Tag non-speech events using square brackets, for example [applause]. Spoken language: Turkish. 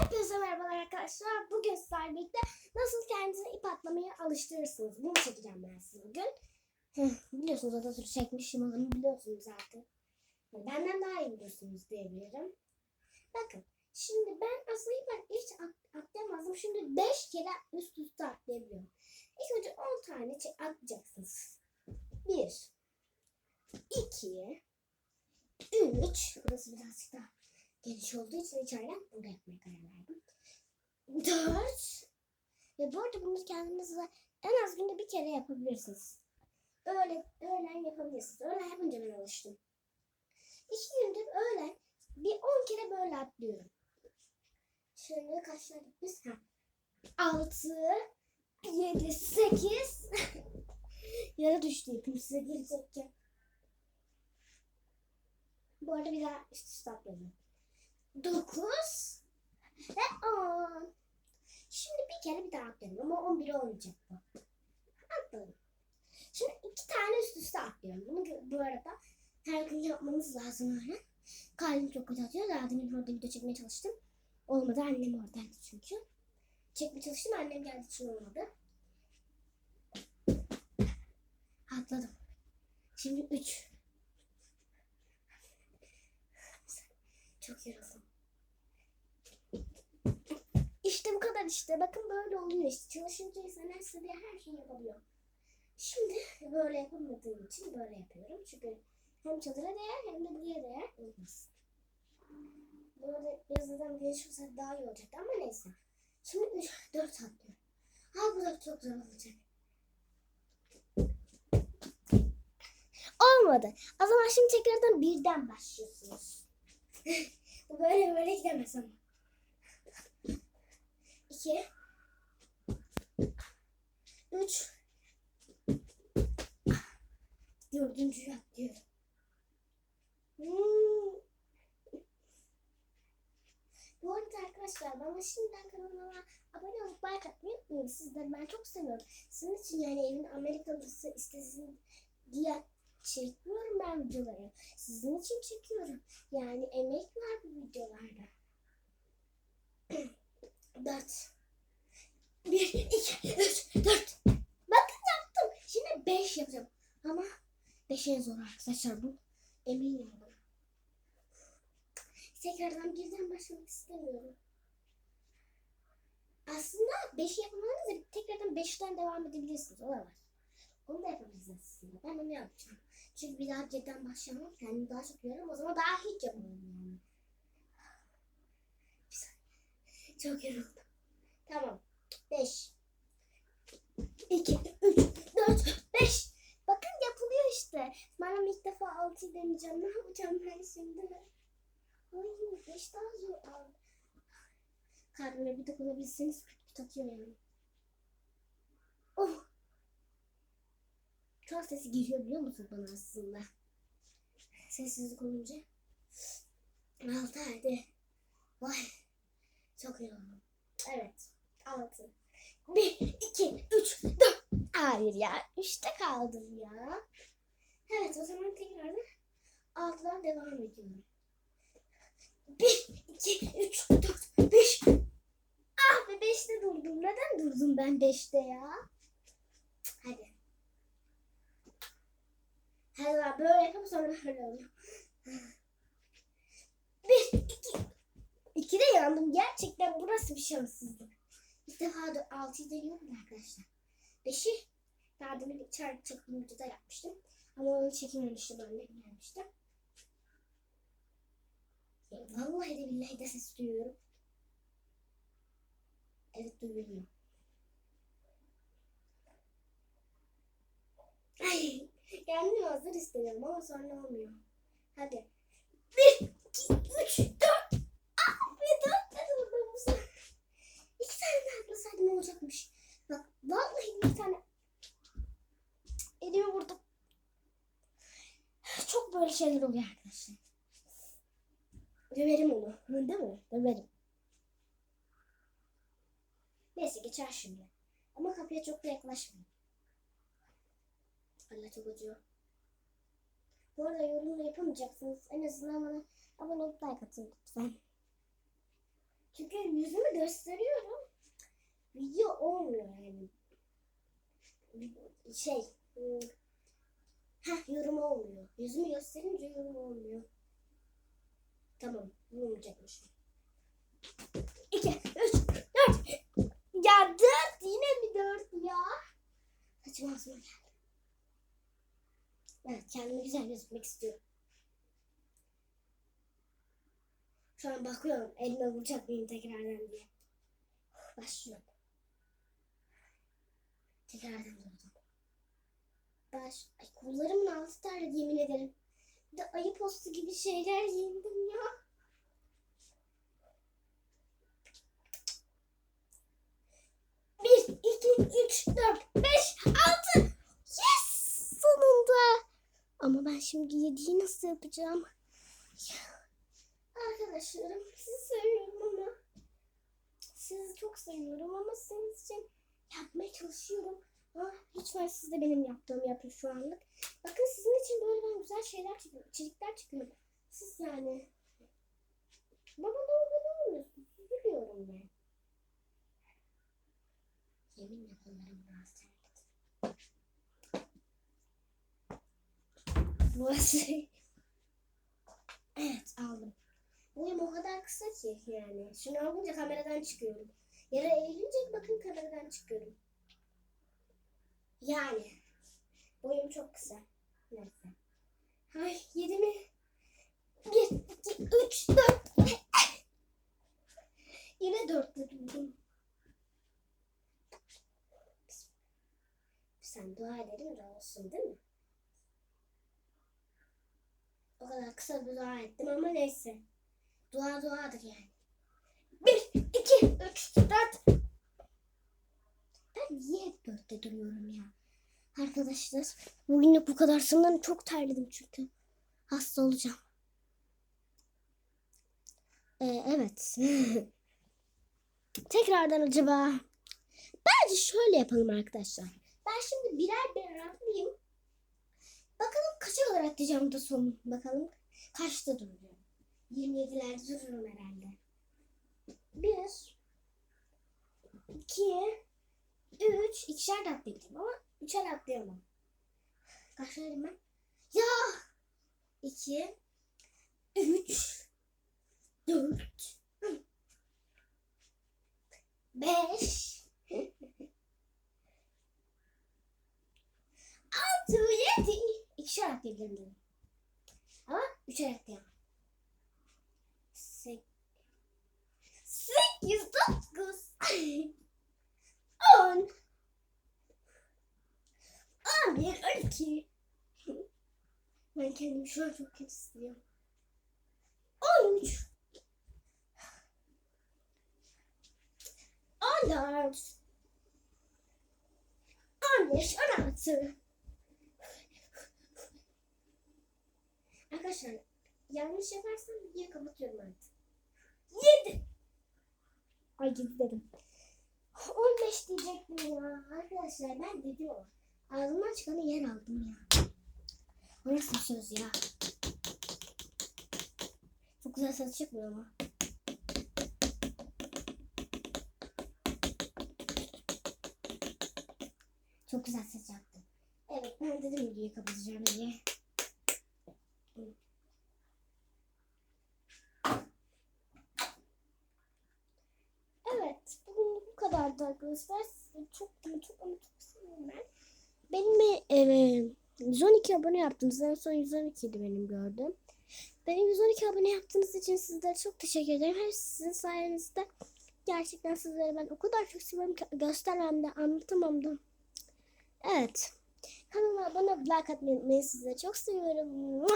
Hepinize merhabalar arkadaşlar. Bugün sizlerle birlikte nasıl kendinizi ip atlamaya alıştırırsınız. Bunu çekeceğim ben size bugün. Biliyorsunuz Atatürk çekmişim onu biliyorsunuz zaten. Yani Benden daha iyi biliyorsunuz diyebilirim. Bakın şimdi ben aslında ben hiç at, atlayamazdım. Şimdi 5 kere üst üste atlayabiliyorum. İlk önce 10 tane atlayacaksınız. 1 2 3 Burası birazcık daha geniş olduğu için içeriden burada yapmaya karar verdim. Dört. Ve bu arada bunu kendiniz de en az günde bir kere yapabilirsiniz. Öğle, öğlen yapabilirsiniz. Öğlen yapınca ben alıştım. İki gündür öğlen bir on kere böyle atlıyorum. Şimdi kaçladık biz? Ha. Altı, yedi, sekiz. [laughs] Yere düştü ipim size gelecekken. Bu arada bir daha üst üste atladım. 9 ve 10. Şimdi bir kere bir daha atlıyorum ama 11 olmayacak bu. Atladım. Şimdi iki tane üst üste atlıyorum. Bunu bu arada her gün yapmamız lazım öyle. Kalbim çok kötü atıyor. Daha demin orada video çekmeye çalıştım. Olmadı. Annem oradaydı çünkü. Çekmeye çalıştım. Annem geldi için olmadı. Atladım. Şimdi 3. Çok. İşte bu kadar işte. Bakın böyle oluyor işte. Çalışınca insan her istediği her şeyi yapabiliyor. Şimdi böyle yapamadığım için böyle yapıyorum. Çünkü hem çadıra değer hem de buraya değer olmaz. Böyle yazıdan geniş daha iyi olacaktı ama neyse. Şimdi 3, 4 atlıyorum. Ha bu da çok zor olacak. Olmadı. O zaman şimdi tekrardan birden başlıyorsunuz. [laughs] Bu böyle böyle gidemez ama. İki. Üç. Dördüncüyü atlıyorum. Hmm. Bu arada arkadaşlar bana şimdiden kanalıma abone olup like atmayı unutmayın. Sizleri ben çok seviyorum. Sizin için yani evin Amerikalısı istesin diye çekmiyorum ben videoları. Sizin için çekiyorum. Yani emek var bu videolarda. [clears throat] Dört. Bir, iki, üç, dört. Bakın yaptım. Şimdi beş yapacağım. Ama beş en zor arkadaşlar bu. Eminim buna. Tekrardan birden başlamak istemiyorum. Aslında beşi yapamadınız da tekrardan beşten devam edebilirsiniz. O da var. Onu da yapabilirsiniz aslında. Ben onu yapacağım. Çünkü bir daha birden başlamam. Kendimi daha çok yoruyorum. O zaman daha hiç yapamam yani. Çok yoruldum. Tamam. Beş. İki, üç, dört, beş. Bakın yapılıyor işte. Ben ilk defa altıyı deneyeceğim. Ne yapacağım ben şimdi? Ay beş daha zor. Al. Kalbime bir dokunabilseniz bir atıyor yani. Çok sesi geliyor biliyor musun bana aslında? Sessizlik olunca. Altı hadi. Vay. Çok yoruldum. Evet. Altı. Bir, iki, üç, dört. Hayır ya. Üçte kaldım ya. Evet o zaman tekrardan altıdan devam ediyorum. Bir, iki, üç, dört, beş. Ah be beşte durdum. Neden durdum ben beşte ya? Hadi. Hadi ben böyle yapıp sonra oluyor. Bir, iki. İki de yandım. Gerçekten burası bir şanssızlık. İlk defa da altıyı deniyorum da arkadaşlar. Beşi daha demin çarpı çektiğim videoda yapmıştım. Ama onu çekememiştim annem gelmişti. Vallahi de billahi de ses duyuyorum. Evet duyuyorum. Ay, kendimi hazır hissediyorum ama sonra olmuyor. Hadi. Bir, iki, üç, dört. Ah, bir dört bu sefer. İki tane daha atlasaydım olacakmış. Bak vallahi bir tane. Elimi vurdum. Çok böyle şeyler oluyor arkadaşlar. Döverim onu. Değil mi? Döverim. Neyse geçer şimdi. Ama kapıya çok da yaklaşmayın. Allah çok acıyor. Bu arada yorum da yapamayacaksınız. En azından bana abone olup like atın lütfen. Çünkü yüzümü gösteriyorum. Video olmuyor yani. Şey. ıı, Heh yorum olmuyor. Yüzümü gösterince yorum olmuyor. Tamam. Olmayacakmış. İki, üç, dört. Ya dört. Yine mi dört ya? Saçım ağzıma geldi. Evet kendime güzel gözükmek istiyorum. Şu an bakıyorum elime vuracak mıyım tekrardan diye. Başlıyorum. Tekrardan durdum. Baş... Ay, kollarımın altı terledi yemin ederim. Bir de ayı postu gibi şeyler giyindim ya. Bir, iki, üç, dört, beş, altı. Yes! Sonunda. Ama ben şimdi yediği nasıl yapacağım? Arkadaşlarım sizi seviyorum ama sizi çok seviyorum ama sizin için yapmaya çalışıyorum. Ama lütfen siz de benim yaptığımı yapın şu anlık. Bakın sizin için böyle ben güzel şeyler çekiyorum. içerikler çekiyorum. Siz yani baba ne oldu ne oluyorsun? Üzülüyorum ben. Yeminle kollarım biraz Burası. Evet aldım. Boyum o kadar kısa ki yani. Şunu alınca kameradan çıkıyorum. Yere eğilince bakın kameradan çıkıyorum. Yani. Boyum çok kısa. Neyse. Ay yedi mi? Bir, iki, üç, dört. Yine dörtte durdum. Sen dua edelim de olsun değil mi? O kadar kısa dua ettim ama neyse. Dua duadır yani. Bir, iki, üç, dört. Ben niye hep dörtte duruyorum ya? Arkadaşlar bugünlük bu kadar. Sanırım çok terledim çünkü. Hasta olacağım. Ee, evet. [laughs] Tekrardan acaba. Bence şöyle yapalım arkadaşlar. Ben şimdi birer birer atlayayım. Atlayacağım da son. Bakalım kaçta duracağım. 27'lerde dururum herhalde. 1 2 3 ikişer de atlayabilirim ama üçer atlayamam. Kaçtaydım ben? Ya! 2 3 4 5 6 7 İkişer atlayabilirim dedim. Ama üçer atlayamam. Sek Sekiz, dokuz, [laughs] on, on bir, on iki. Ben kendimi şu an çok kötü hissediyorum. On üç, on dört, on beş, on altı. Arkadaşlar yanlış yaparsam videoyu kapatıyorum artık. Yedi. Ay yedi dedim. 15 diyecektim ya. Arkadaşlar ben o. Ağzımdan çıkanı yer aldım ya. O nasıl söz ya? Çok güzel ses çıkmıyor ama. Çok güzel ses yaptı. Evet ben dedim videoyu kapatacağım diye. Evet, bugün bu kadardı arkadaşlar. Sizi çok ama çok ama çok seviyorum ben. Benim e, 112 abone yaptınız. En son 112 idi benim gördüğüm. Benim 112 abone yaptığınız için sizlere çok teşekkür ederim. Her sizin sayenizde gerçekten sizlere ben o kadar çok seviyorum ki göstermem de anlatamam da. Evet. Kanalıma abone olup like atmayı unutmayın. Sizleri çok seviyorum.